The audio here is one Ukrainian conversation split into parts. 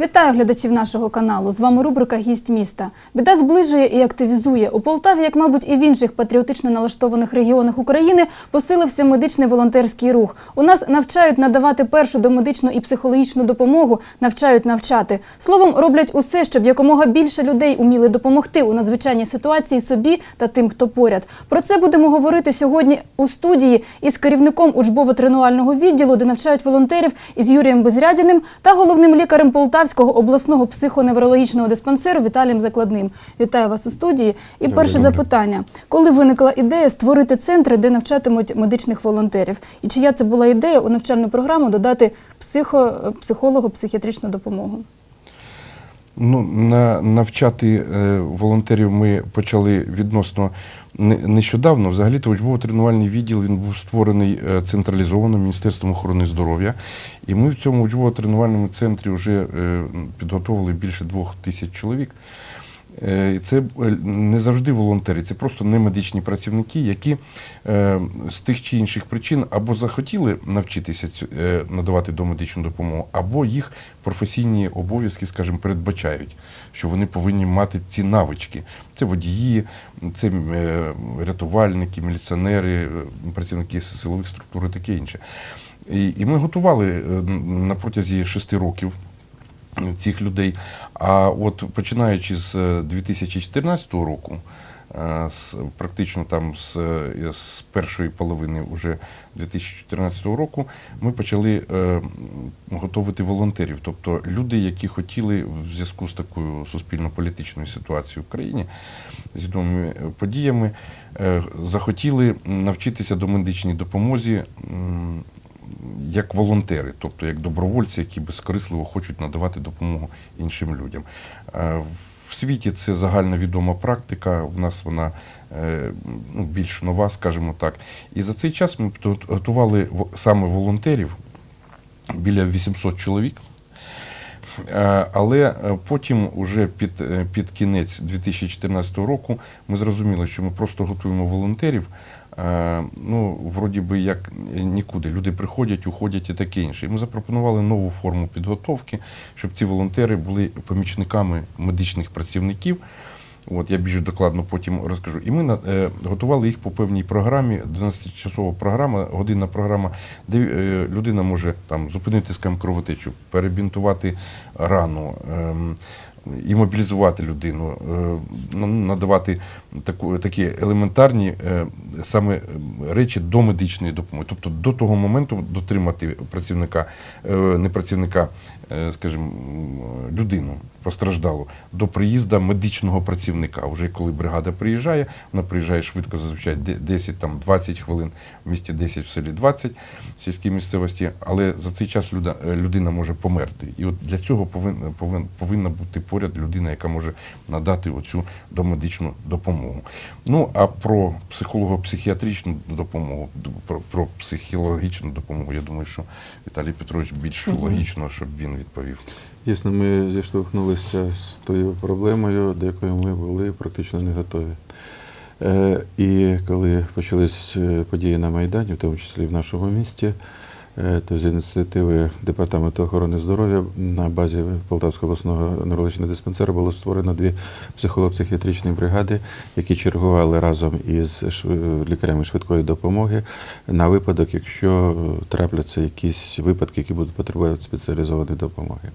Вітаю глядачів нашого каналу. З вами рубрика Гість міста. Біда зближує і активізує. У Полтаві, як мабуть, і в інших патріотично налаштованих регіонах України, посилився медичний волонтерський рух. У нас навчають надавати першу домедичну і психологічну допомогу, навчають навчати. Словом, роблять усе, щоб якомога більше людей уміли допомогти у надзвичайній ситуації собі та тим, хто поряд. Про це будемо говорити сьогодні у студії із керівником учбово-тренувального відділу, де навчають волонтерів із Юрієм Безрядіним та головним лікарем Полтавського обласного психоневрологічного диспансеру Віталієм Закладним. Вітаю вас у студії. І Добре, перше добре. запитання: коли виникла ідея створити центри, де навчатимуть медичних волонтерів? І чия це була ідея у навчальну програму додати психо, психолого-психіатричну допомогу? Ну, на, навчати е, волонтерів ми почали відносно не- нещодавно. Взагалі-то учбово-тренувальний відділ він був створений е, централізовано Міністерством охорони здоров'я. І ми в цьому учбово-тренувальному центрі вже е, підготовили більше двох тисяч чоловік. Е, Це е, не завжди волонтери, це просто немедичні працівники, які е, з тих чи інших причин або захотіли навчитися надавати домедичну допомогу, або їх професійні обов'язки, скажімо, передбачають, що вони повинні мати ці навички. Це водії, це рятувальники, міліціонери, працівники силових структур і таке інше. І, ми готували на протязі шести років цих людей. А от починаючи з е, 2014 року, е, з, практично там з, е, з першої половини уже 2014 року, ми почали е, готувати волонтерів, тобто люди, які хотіли в зв'язку з такою суспільно-політичною ситуацією в країні, з відомими е, подіями, е, захотіли навчитися до медичній допомозі. Як волонтери, тобто як добровольці, які безкорисливо хочуть надавати допомогу іншим людям. Е, В світі це загальновідома практика. У нас вона е, ну, більш нова, скажімо так. І за цей час ми готували саме волонтерів біля 800 чоловік. Е, Але потім, уже під, під кінець 2014 року, ми зрозуміли, що ми просто готуємо волонтерів. Е, Ну, вроді би, як нікуди. Люди приходять, уходять і таке інше. І ми запропонували нову форму підготовки, щоб ці волонтери були помічниками медичних працівників. От я більш докладно потім розкажу. І ми е, готували їх по певній програмі, 12-часова програма, годинна програма, де е, людина може там зупинити скажімо, кровотечу, перебінтувати рану. ем, і мобілізувати людину, е, ну, надавати таку, такі елементарні е, саме е, речі до медичної допомоги. Тобто до того моменту дотримати працівника, не працівника, скажімо, людину постраждалу до приїзду медичного працівника. Вже коли бригада приїжджає, вона приїжджає швидко, зазвичай де- 10 там 20 хвилин, в місті 10, в селі 20 в сільській місцевості, але за цей час люда, е, людина може померти. І от для цього повинна, повин, повинна бути поряд людина, яка може надати оцю домедичну допомогу. Ну а про психолого-психіатричну допомогу, про, про психологічну допомогу, я думаю, що Віталій Петрович більш логічно, щоб він відповів. Дійсно, ми зіштовхнулися з тою проблемою, до якої ми були практично не готові. Е, І коли почались е, події на Майдані, в тому числі в нашому місті, з ініціативи Департаменту охорони здоров'я на базі Полтавського обласного неврологічного диспансеру було створено дві психолого-психіатричні бригади, які чергували разом із лікарями швидкої допомоги на випадок, якщо е, трапляться якісь випадки, які будуть потребувати спеціалізованої допомоги.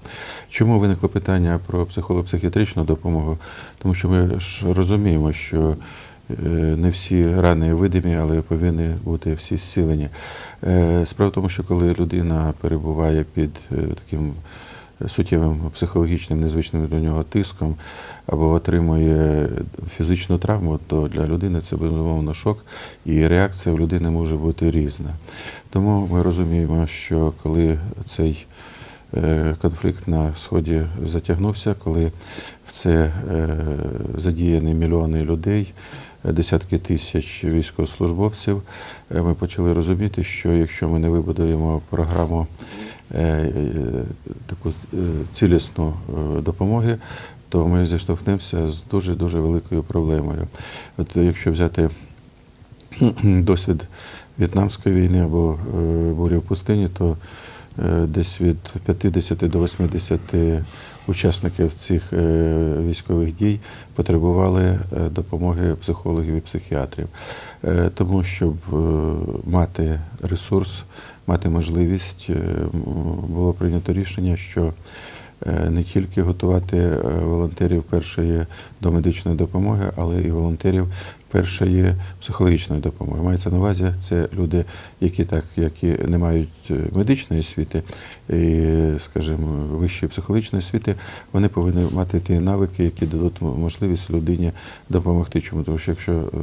Чому виникло питання про психолого-психіатричну допомогу? Тому що ми ж розуміємо, що е, не всі рани видимі, але повинні бути всі зцілені. Е, Справа в тому, що коли людина перебуває під е, таким суттєвим психологічним незвичним для нього тиском або отримує фізичну травму, то для людини це безумовно шок, і реакція в людини може бути різна. Тому ми розуміємо, що коли цей е, конфлікт на сході затягнувся, коли в це е, задіяні мільйони людей, е, десятки тисяч військовослужбовців, е, ми почали розуміти, що якщо ми не вибудуємо програму е, е, таку цілісну допомоги, то ми зіштовхнемося з дуже дуже великою проблемою. От якщо взяти досвід В'єтнамської війни або бурі в пустині, то десь від 50 до 80 учасників цих е, військових дій потребували е, допомоги психологів і психіатрів. Е, Тому, щоб е, мати ресурс, мати можливість, е, було прийнято рішення, що е, не тільки готувати е, волонтерів першої домедичної допомоги, але і волонтерів першої психологічної допомоги. Мається на увазі, це люди, які так як і не мають е, медичної освіти і, скажімо, вищої психологічної освіти, вони повинні мати ті навики, які дадуть можливість людині допомогти. Чому? Тому що якщо е,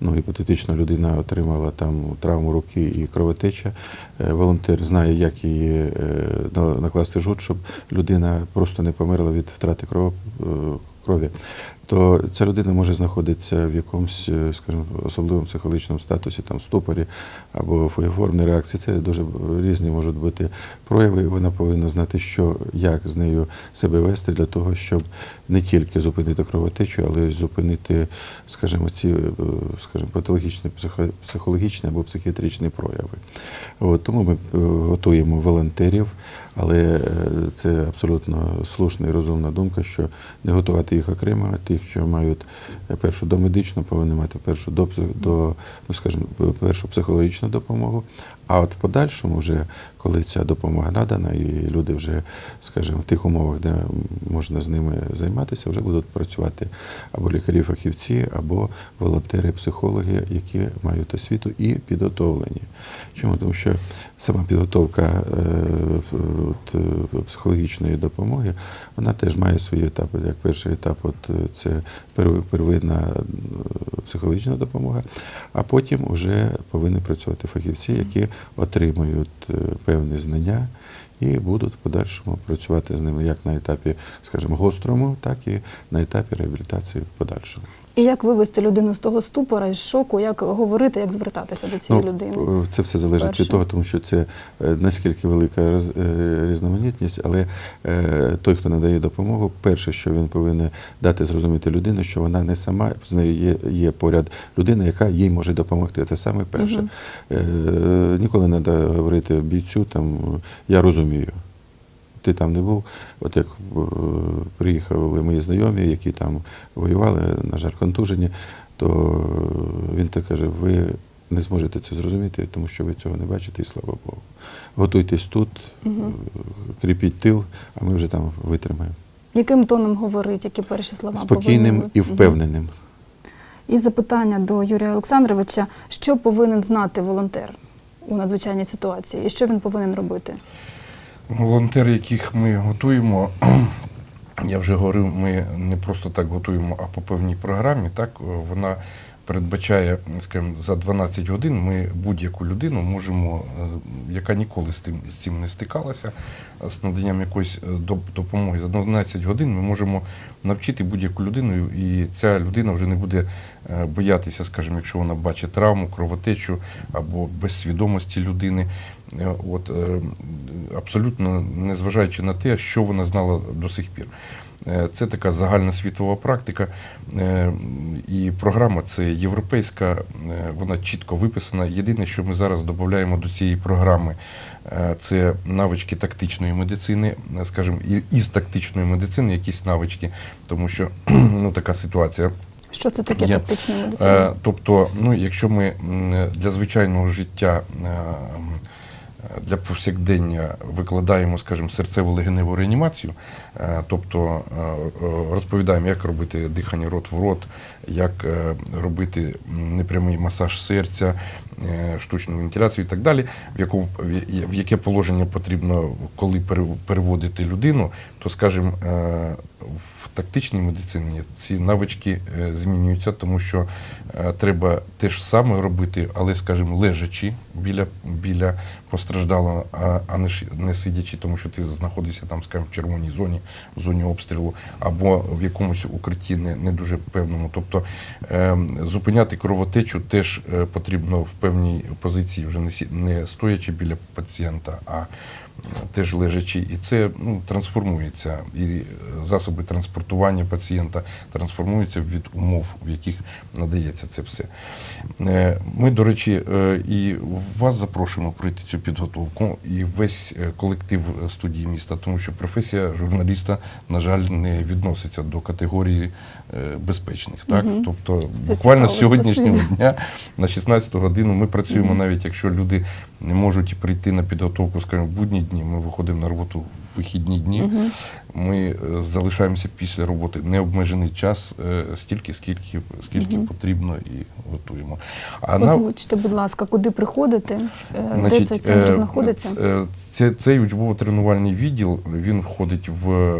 ну, гіпотетично людина отримала там травму руки і кровотеча, е, волонтер знає, як її накласти жут, щоб людина просто не померла від втрати крові, то ця людина може знаходитися в якомусь, е, скажімо, особливому психологічному статусі, там ступорі або фоєформній реакції. Це дуже різні можуть бути прояви. і Вона повинна знати, що як з нею себе вести для того, щоб не тільки зупинити кровотечу, але й зупинити, скажімо, ці, е, скажімо, патологічні психо- психологічні або психіатричні прояви. От, тому ми е, готуємо волонтерів, але це абсолютно слушна і розумна думка, що не готувати їх окремо, а що мають першу домедичну, повинні мати першу до, до ну, скажімо, першу психологічну допомогу. А от в подальшому, вже коли ця допомога надана, і люди вже, скажімо, в тих умовах, де можна з ними займатися, вже будуть працювати або лікарі-фахівці, або волонтери-психологи, які мають освіту і підготовлені. Чому? Тому що сама підготовка е, от, е, психологічної допомоги, вона теж має свої етапи. Як перший етап, от це первинна е, психологічна допомога, а потім вже повинні працювати фахівці, які отримують е, певні знання. І будуть в подальшому працювати з ними як на етапі, скажімо, гострому, так і на етапі реабілітації в подальшому. І як вивести людину з того ступора, із шоку, як говорити, як звертатися до цієї людини? е, Це все залежить Перше. від того, тому що це е, наскільки велика е, різноманітність, але той, хто надає допомогу, перше, що він повинен дати зрозуміти людину, що вона не сама, з нею є, є поряд людина, яка їй може допомогти. Це саме перше. Е, Ніколи не треба говорити бійцю, там я розумію. Ти там не був. От як е, приїхали мої знайомі, які там воювали, на жаль, контужені, то е, він так каже: ви не зможете це зрозуміти, тому що ви цього не бачите, і слава Богу. Готуйтесь тут, е, кріпіть тил, а ми вже там витримаємо. Яким тоном говорить, які перші слова Спокійним повинні- і впевненим. І запитання до Юрія Олександровича: що повинен знати волонтер у надзвичайній ситуації, і що він повинен робити? Волонтери, яких ми готуємо, я вже говорив, ми не просто так готуємо, а по певній програмі. Так вона передбачає, скажімо, за 12 годин ми будь-яку людину можемо, е, яка ніколи з тим з цим не стикалася, е, з наданням якоїсь е, допомоги. За 12 годин ми можемо навчити будь-яку людину, і ця людина вже не буде е, боятися, скажімо, якщо вона бачить травму, кровотечу або без свідомості людини. Е, От е, абсолютно незважаючи на те, що вона знала до сих пір. Е, Це така загальна світова практика, е, і програма це європейська, е, вона чітко виписана. Єдине, що ми зараз додаємо до цієї програми, це навички тактичної медицини, скажімо, із тактичної медицини якісь навички, тому що ну, така ситуація. Що це таке тактична медицина? Тобто, ну, якщо ми для звичайного життя для повсякдення викладаємо, скажімо, серцево-легеневу реанімацію, е, тобто е, е, розповідаємо, як робити дихання рот в рот, як робити непрямий масаж серця, штучну вентиляцію і так далі, в, якому, в яке положення потрібно, коли переводити людину, то, скажімо, е, в тактичній медицині ці навички е, змінюються, тому що е, треба те ж саме робити, але, скажімо, лежачи біля, біля постраждалого, а, не, сидячи, тому що ти знаходишся там, скажімо, в червоній зоні, в зоні обстрілу, або в якомусь укритті не, не дуже певному. Тобто е, зупиняти кровотечу теж е, потрібно в пев- певній позиції, вже не, сі- не стоячи біля пацієнта, а теж лежачи. І це ну, трансформується. І е, засоби транспортування пацієнта трансформуються від умов, в яких надається це все. Е, Ми, до речі, е, і вас запрошуємо пройти цю підготовку і весь колектив студії міста, тому що професія журналіста, на жаль, не відноситься до категорії безпечних. Так? Мгм. Тобто, Це буквально з сьогоднішнього дня на 16 годину ми працюємо, навіть якщо люди не можуть прийти на підготовку, скажімо, в будні дні, ми виходимо на роботу в вихідні дні. Ми е, залишаємося після роботи необмежений час, е, стільки, скільки, скільки потрібно, і готуємо. А Озвучте, будь ласка, куди приходити, е, де цей центр знаходиться? цей учбово-тренувальний відділ він входить в,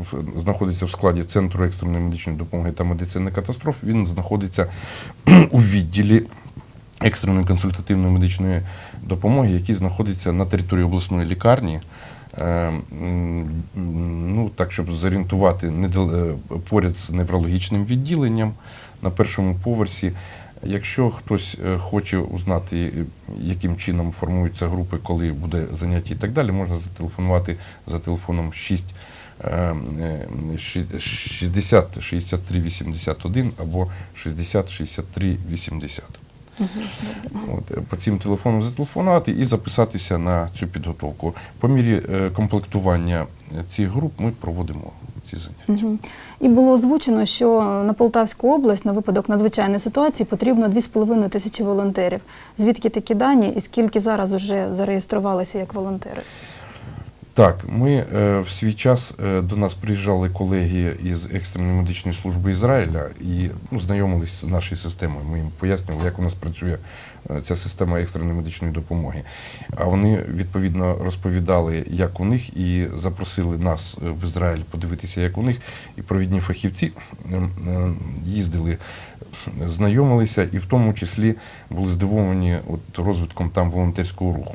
в знаходиться в складі Центру екстреної медичної допомоги та медицини катастроф. Він знаходиться у відділі екстреної консультативної медичної допомоги, який знаходиться на території обласної лікарні. Е, Ну, так, щоб зорієнтувати е, поряд з неврологічним відділенням на першому поверсі. Якщо хтось е, хоче узнати, яким чином формуються групи, коли буде заняття і так далі, можна зателефонувати за телефоном 6 е, е, ші- 60 63 81 або 60 63 80. От, е, по цим телефонам зателефонувати і записатися на цю підготовку. По мірі е, комплектування е, цих груп ми проводимо ці заняття. Мгм. І було озвучено, що на Полтавську область на випадок надзвичайної ситуації потрібно 2,5 тисячі волонтерів. Звідки такі дані і скільки зараз вже зареєструвалися як волонтери? Так, ми е, в свій час е, до нас приїжджали колеги із екстреної медичної служби Ізраїля і ну, знайомились з нашою системою. Ми їм пояснювали, як у нас працює е, ця система екстреної медичної допомоги. А вони відповідно розповідали, як у них, і запросили нас в Ізраїль подивитися, як у них. І провідні фахівці їздили, знайомилися, і в тому числі були здивовані от, розвитком там волонтерського руху.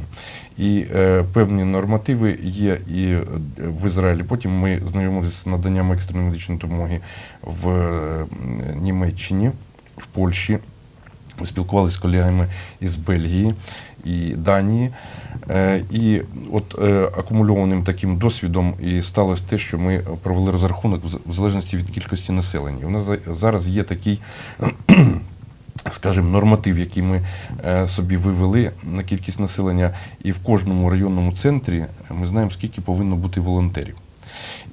І е, певні нормативи є і е, в Ізраїлі. Потім ми знайомилися з наданням екстреної медичної допомоги в е, Німеччині, в Польщі. Спілкувалися з колегами із Бельгії і Данії. Е, І от акумульованим таким досвідом і сталося те, що ми провели розрахунок в залежності від кількості населення. У нас зараз є такий скажімо, норматив, який ми е, собі вивели на кількість населення, і в кожному районному центрі ми знаємо, скільки повинно бути волонтерів.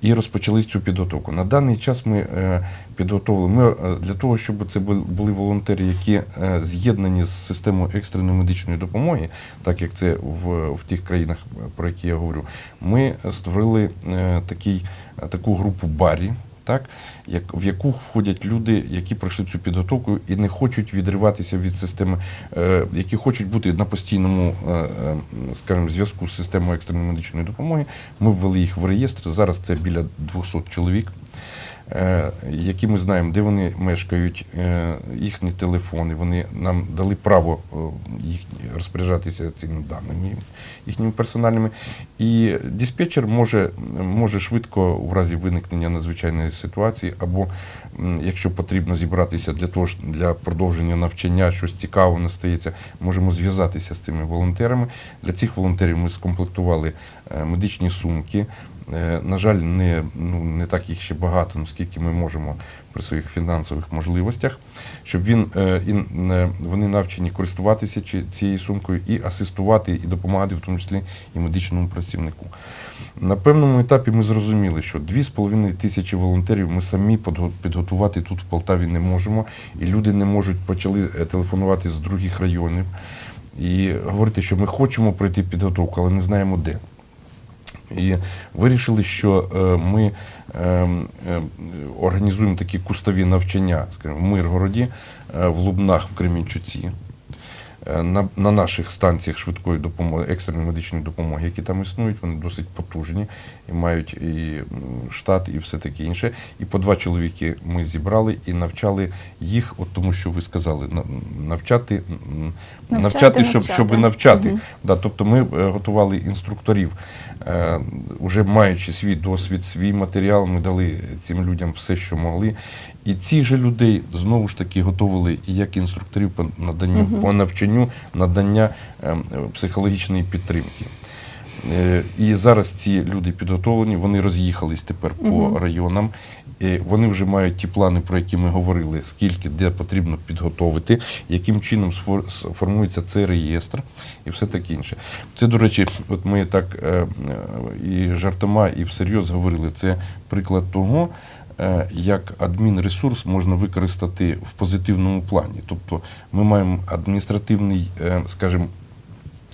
І розпочали цю підготовку. На даний час ми е, підготовили ми е, для того, щоб це бу- були волонтери, які е, з'єднані з системою екстреної медичної допомоги, так як це в, в тих країнах, е, про які я говорю. Ми створили е, такий, е, таку групу барі. Так, як, в яку входять люди, які пройшли цю підготовку і не хочуть відриватися від системи, е, які хочуть бути на постійному, е, е, скажімо, зв'язку з системою екстреної медичної допомоги. Ми ввели їх в реєстр. Зараз це біля 200 чоловік, які ми знаємо, де вони мешкають, е, їхні телефони. Вони нам дали право е, їх розпоряджатися цими даними їхніми персональними. І диспетчер може, може швидко у разі виникнення надзвичайної ситуації, або якщо потрібно зібратися для того для продовження навчання, щось цікаве настається, можемо зв'язатися з цими волонтерами. Для цих волонтерів ми скомплектували е, медичні сумки. Е, На жаль, не, ну, не так їх ще багато, наскільки ми можемо при своїх фінансових можливостях, щоб він, е, е, вони навчені користуватися цією сумкою і асистувати, і допомагати, в тому числі і медичному працівнику. На певному етапі ми зрозуміли, що 2,5 тисячі волонтерів ми самі підготувати тут в Полтаві не можемо, і люди не можуть почали телефонувати з других районів і говорити, що ми хочемо пройти підготовку, але не знаємо де. І вирішили, що е, ми е, е, організуємо такі кустові навчання, скажімо, в Миргороді, в Лубнах, в Кремінчуці, на, на наших станціях швидкої допомоги, екстреної медичної допомоги, які там існують, вони досить потужні і мають і штат, і все таке інше. І по два чоловіки ми зібрали і навчали їх, от тому що ви сказали, навчати, Навчати, навчати, щоб, навчати. щоб навчати. Мгм. Да, тобто ми е, готували інструкторів, е, уже маючи свій досвід, свій матеріал, ми дали цим людям все, що могли. І цих же людей знову ж таки готували і як інструкторів по наданню, Мгм. по навчанню ступеню надання ем, психологічної підтримки. Е, І зараз ці люди підготовлені, вони роз'їхались тепер по районам. І Вони вже мають ті плани, про які ми говорили, скільки де потрібно підготовити, яким чином сформується цей реєстр і все таке інше. Це, до речі, от ми так е, е, і жартома, і всерйоз говорили. Це приклад того, е, як адмінресурс можна використати в позитивному плані. Тобто ми маємо адміністративний, е, скажімо,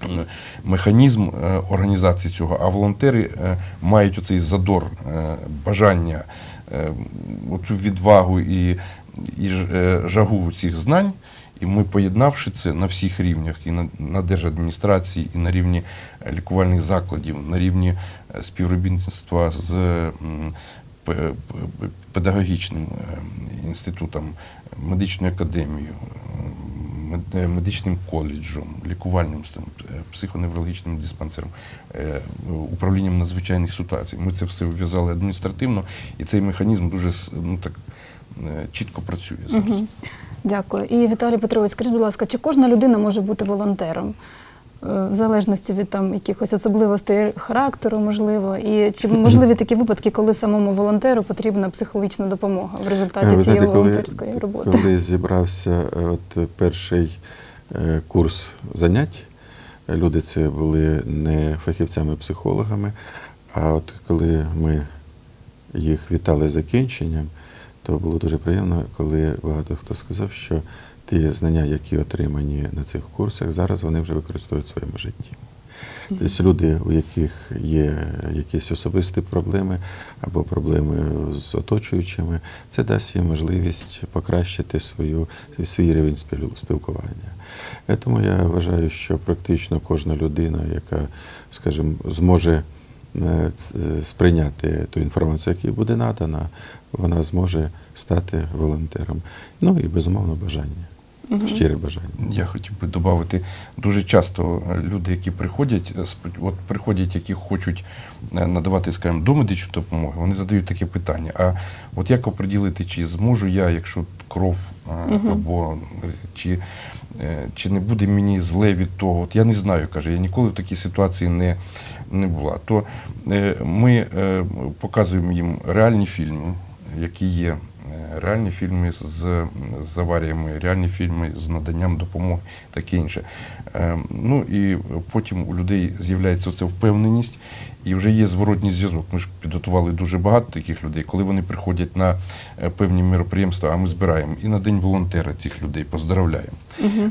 е, механізм е, організації цього, а волонтери е, мають оцей задор, е, бажання, е, оцю відвагу і, і е, жагу цих знань. І ми, поєднавши це на всіх рівнях, і на, на держадміністрації, і на рівні е, лікувальних закладів, на рівні е, співробітництва з педагогічним е, інститутом, медичною академією, е, мед- медичним коледжем, лікувальним е, психоневрологічним диспансером, управлінням надзвичайних ситуацій. Ми це все вв'язали адміністративно, і цей механізм дуже ну, так, чітко працює зараз. Дякую. І Віталій Петрович, скажіть, будь ласка, чи кожна людина може бути волонтером? Е, В залежності від там якихось особливостей характеру, можливо, і чи можливі такі випадки, коли самому волонтеру потрібна психологічна допомога в результаті Ви цієї знаєте, коли, волонтерської роботи? коли зібрався е, от перший е, курс занять, люди це були не фахівцями-психологами, а от коли ми їх вітали закінченням, то було дуже приємно, коли багато хто сказав, що ті знання, які отримані на цих курсах, зараз вони вже використовують в своєму житті. Тобто люди, у яких є якісь особисті проблеми або проблеми з оточуючими, це дасть їм можливість покращити свою, свій рівень спілкування. Е, Тому я вважаю, що практично кожна людина, яка, скажімо, зможе е, е, сприйняти ту інформацію, яка буде надана, вона зможе стати волонтером. Ну і безумовно бажання, щире бажання. Я хотів би додати, дуже часто е, люди, які приходять, е, от приходять, які хочуть е, надавати, скажімо, домедичну допомогу, вони задають таке питання: а от як оприділити, чи зможу я, якщо кров або чи, чи не буде мені зле від того? От я не знаю, каже, я ніколи в такій ситуації не, не була. То ми показуємо їм реальні фільми, які є реальні фільми з, з аваріями, реальні фільми з наданням допомоги, таке інше. Е, Ну і потім у людей з'являється оця впевненість, і вже є зворотній зв'язок. Ми ж підготували дуже багато таких людей, коли вони приходять на е, певні мероприємства, а ми збираємо і на день волонтера цих людей поздравляємо.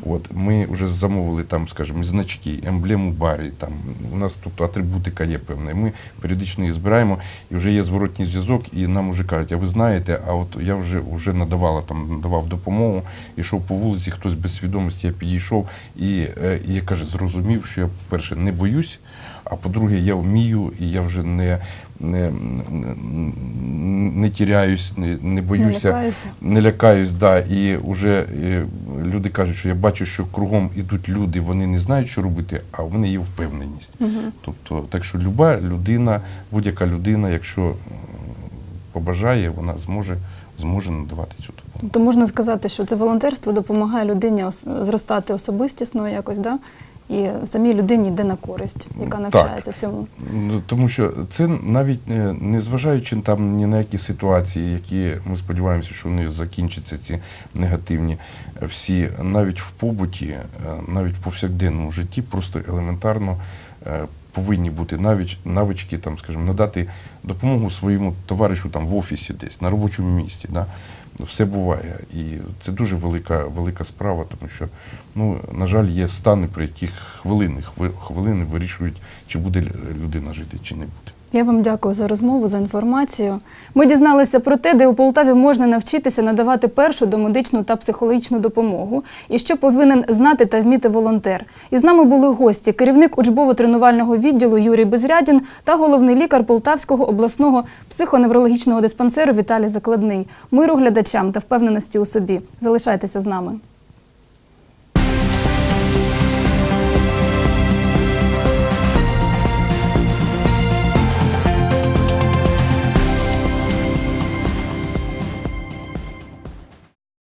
От ми вже замовили там, скажімо, значки, емблему барі. Там у нас тобто атрибутика є певна. і Ми періодично її збираємо, і вже є зворотній зв'язок, і нам вже кажуть, а ви знаєте, а от я вже вже надавала там, надавав допомогу, йшов по вулиці, хтось без свідомості, я підійшов і, е, і я каже, зрозумів, що я, по-перше, не боюсь. А по-друге, я вмію, і я вже не, не, не, тіряюсь, не, не боюся, лякаюся. не лякаюсь, да. І вже е, люди кажуть, що я бачу, що кругом ідуть люди, вони не знають, що робити, а в мене є впевненість. Тобто, так що люба людина, будь-яка людина, якщо побажає, вона зможе, зможе надавати цю допомогу. Тобто можна сказати, що це волонтерство допомагає людині зростати особистісно якось, да? І самій людині йде на користь, яка Так. навчається цьому. Ну, тому що це навіть е, не зважаючи там ні на які ситуації, які ми сподіваємося, що вони закінчаться, ці негативні, всі навіть в побуті, е, навіть в повсякденному житті, просто елементарно е, повинні бути навич, навички, там, скажімо, надати допомогу своєму товаришу там в офісі, десь на робочому місці. Да? Все буває. І це дуже велика, велика справа, тому що, ну, на жаль, є стани, при яких хвилини, хви- хвилини вирішують, чи буде людина жити, чи не буде. Я вам дякую за розмову, за інформацію. Ми дізналися про те, де у Полтаві можна навчитися надавати першу домедичну та психологічну допомогу, і що повинен знати та вміти волонтер. І з нами були гості, керівник учбово-тренувального відділу Юрій Безрядін та головний лікар Полтавського обласного психоневрологічного диспансеру Віталій Закладний. Миру глядачам та впевненості у собі. Залишайтеся з нами.